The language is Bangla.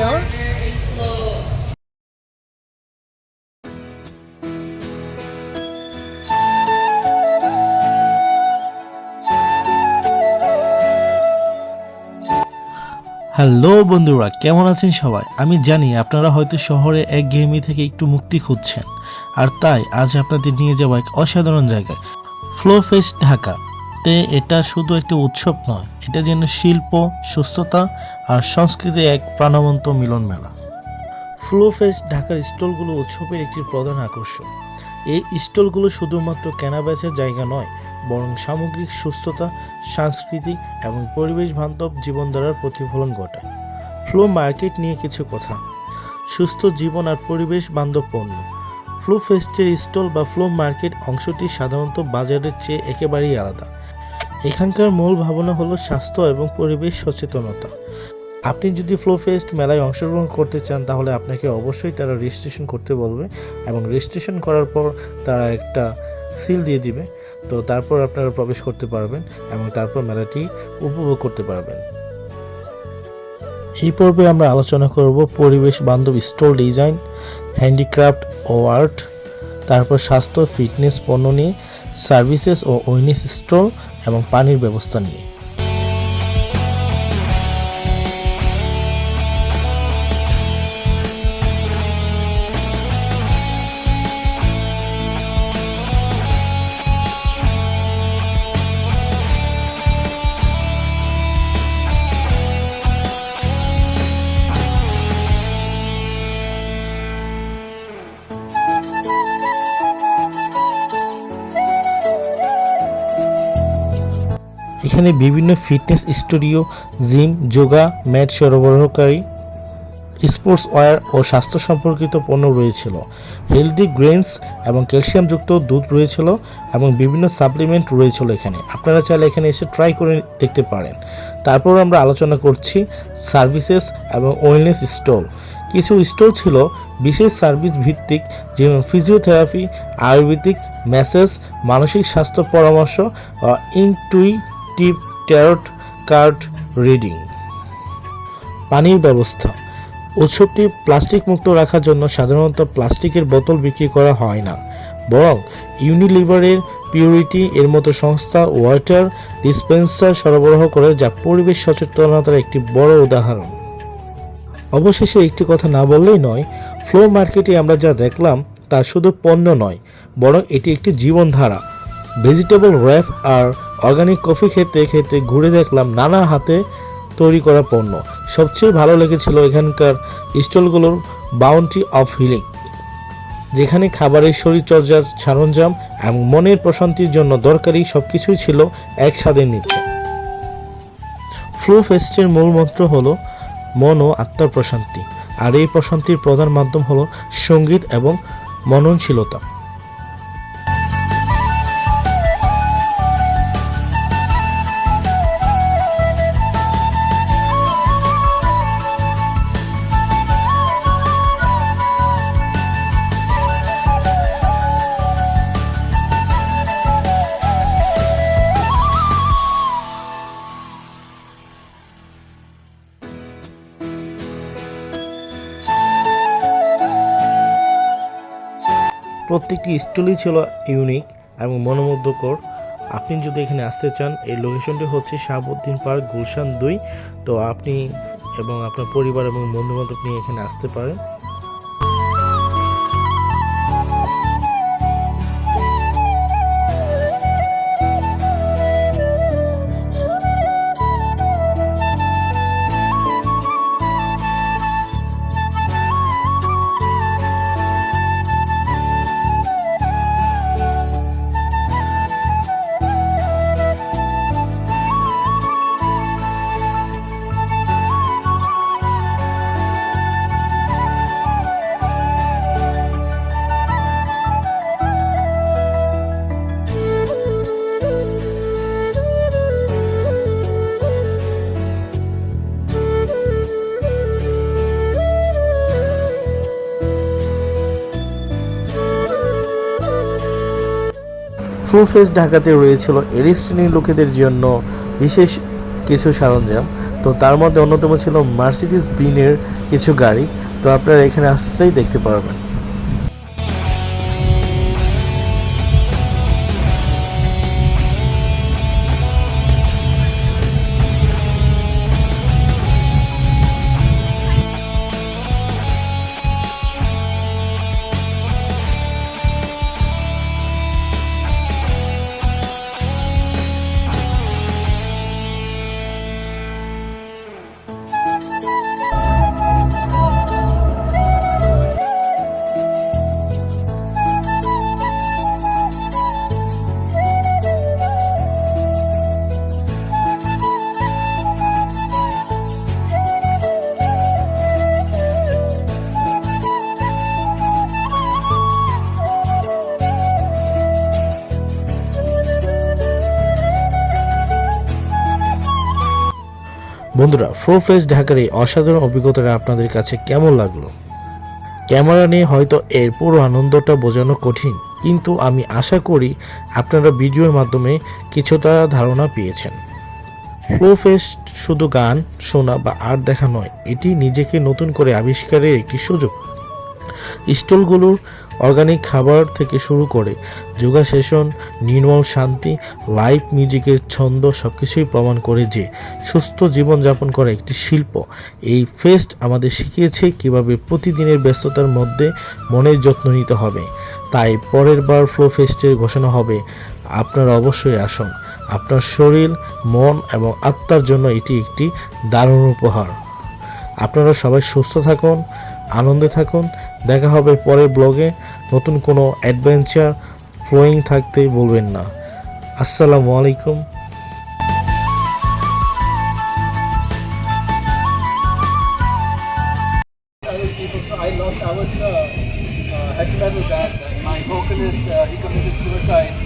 হ্যালো বন্ধুরা, কেমন আছেন সবাই? আমি জানি আপনারা হয়তো শহরে এক গেমি থেকে একটু মুক্তি খুঁজছেন। আর তাই আজ আপনাদের নিয়ে যাব এক অসাধারণ জায়গায় ফ্লো ফেস্ট ঢাকা। তে এটা শুধু একটি উৎসব নয়, এটা যেন শিল্প, সুস্থতা আর সংস্কৃতির এক প্রাণবন্ত মিলন মেলা। ফ্লো ফেস্ট ঢাকার স্টলগুলো উৎসবের একটি প্রধান আকর্ষণ। এই স্টলগুলো শুধুমাত্র কেনাবেচার জায়গা নয়, বরং সামগ্রিক সুস্থতা, সাংস্কৃতিক এবং পরিবেশ বান্ধব জীবনধারার প্রতিফলন ঘটায়। ফ্লো মার্কেট নিয়ে কিছু কথা। সুস্থ জীবন আর পরিবেশ বান্ধব পণ্য। ফ্লো ফেস্টের স্টল বা ফ্লো মার্কেট অংশটি সাধারণত বাজারের চেয়ে একেবারেই আলাদা। এখানকার মূল ভাবনা হলো স্বাস্থ্য এবং পরিবেশ সচেতনতা। আপনি যদি ফ্লো ফেস্ট মেলায় অংশগ্রহণ করতে চান, তাহলে আপনাকে অবশ্যই তারা রেজিস্ট্রেশন করতে বলবে এবং রেজিস্ট্রেশন করার পর তারা একটা সিল দিয়ে দিবে। তো তারপর আপনারা প্রবেশ করতে পারবেন এবং তারপর মেলাটি উপভোগ করতে পারবেন। এই পর্বে আমরা আলোচনা করব পরিবেশ বান্ধব স্টল ডিজাইন হ্যান্ডিক্রাফট ও আর্ট তারপর স্বাস্থ্য ফিটনেস পণ্য নিয়ে সার্ভিসেস ও ওয়েলনেস স্টল এবং পানির ব্যবস্থা নিয়ে। এখানে বিভিন্ন fitness studio, gym, yoga, mat সরবরাহকারী, স্পোর্টস ওয়্যার ও স্বাস্থ্য সম্পর্কিত পণ্য রয়েছিল। হেলদি গ্রেনস এবং ক্যালসিয়ামযুক্ত দুধ রয়েছিল এবং বিভিন্ন সাপ্লিমেন্ট রয়েছিল এখানে। আপনারা চাইলে এখানে এসে ট্রাই করে দেখতে পারেন। তারপর আমরা আলোচনা করছি সার্ভিসেস এবং ওয়েলনেস স্টল। কিছু স্টল ছিল বিশেষ সার্ভিস ভিত্তিক, যেমন ফিজিওথেরাপি, আয়ুর্বেদিক, ম্যাসেজ, মানসিক স্বাস্থ্য পরামর্শ ইনটুইটিভ ট্যারট কার্ড রিডিং পানির ব্যবস্থা। উৎসবটি প্লাস্টিক মুক্ত রাখার জন্য সাধারণত প্লাস্টিকের বোতল বিক্রি করা হয় না। বরং ইউনিলিভারের পিউরিটি, এর মতো সংস্থা ওয়াটার ডিসপেন্সার সরবরাহ করে, যা পরিবেশ সচেতনতার একটি বড় উদাহরণ। অবশেষে একটি কথা না বললেই নয় ফ্লো মার্কেটে আমরা যা দেখলাম, তা শুধু পণ্য নয়, বরং এটি একটি জীবনধারা। ভেজিটেবল র্যাপ আর অর্গানিক কফি খেতে খেতে ঘুরে দেখলাম নানা হাতে তৈরি করা পণ্য। সবচেয়ে ভালো লেগেছিল এখানকার স্টলগুলোর বাউন্টি অফ হিলিং যেখানে খাবারের শরীরচর্চার সরঞ্জাম এবং মনের প্রশান্তির জন্য দরকারি সব কিছুই ছিল এক স্বাদের নিচে ফ্লো ফেস্টের মূল মন্ত্র হলো মন ও আত্মার প্রশান্তি, আর এই প্রশান্তির প্রধান মাধ্যম হলো সংগীত এবং মননশীলতা। প্রত্যেকটি স্টলই ছিল ইউনিক এবং মনোমুগ্ধকর। আপনি যদি এখানে আসতে চান এই লোকেশনটি হচ্ছে শাহাবুদ্দিন পার্ক, গুলশান দুই। তো আপনি এবং আপনার পরিবার এবং বন্ধুবান্ধব নিয়ে এখানে আসতে পারেন। ফ্লু ফেস ঢাকাতে রয়েছিল এরি শ্রেণির লোকেদের জন্য বিশেষ কিছু সরঞ্জাম। তো তার মধ্যে অন্যতম ছিল মার্সিডিস বিনের কিছু গাড়ি। তো আপনারা এখানে আসলেই দেখতে পারবেন। বন্ধুরা ফ্রো ফ্লেস ঢাকার এই অসাধারণ অভিজ্ঞতাটা আপনাদের কাছে কেমন লাগল? ক্যামেরা নিয়ে হয়তো এর পুরো আনন্দটা বোঝানো কঠিন, কিন্তু আমি আশা করি আপনারা ভিডিওর মাধ্যমে কিছুটা ধারণা পেয়েছেন। ফ্লো ফেস্ট শুধু গান, শোনা বা আর্ট দেখা নয়, এটি নিজেকে নতুন করে আবিষ্কারের একটি সুযোগ। স্টলগুলোর অর্গানিক খাবার থেকে শুরু করে যোগা সেশন নির্মল শান্তি লাইভ মিউজিকের ছন্দ সব কিছুই প্রমাণ করে যে সুস্থ জীবনযাপন করা একটি শিল্প। এই ফেস্ট আমাদের শিখিয়েছে কীভাবে প্রতিদিনের ব্যস্ততার মধ্যে মনের যত্ন নিতে হবে। তাই পরের বার ফ্লো ফেস্টের ঘোষণা হবে। আপনারা অবশ্যই আসুন। আপনার শরীর, মন এবং আত্মার জন্য এটি একটি দারুণ উপহার। আপনারা সবাই সুস্থ থাকুন। আনন্দে থাকুন দেখা হবে পরের ব্লগে নতুন কোনো অ্যাডভেঞ্চার ফ্লোয়িং থাকতে বলবেন না আসসালামু আলাইকুম I lost. I was uh, uh, heavy metal band. And my vocalist, uh, he committed suicide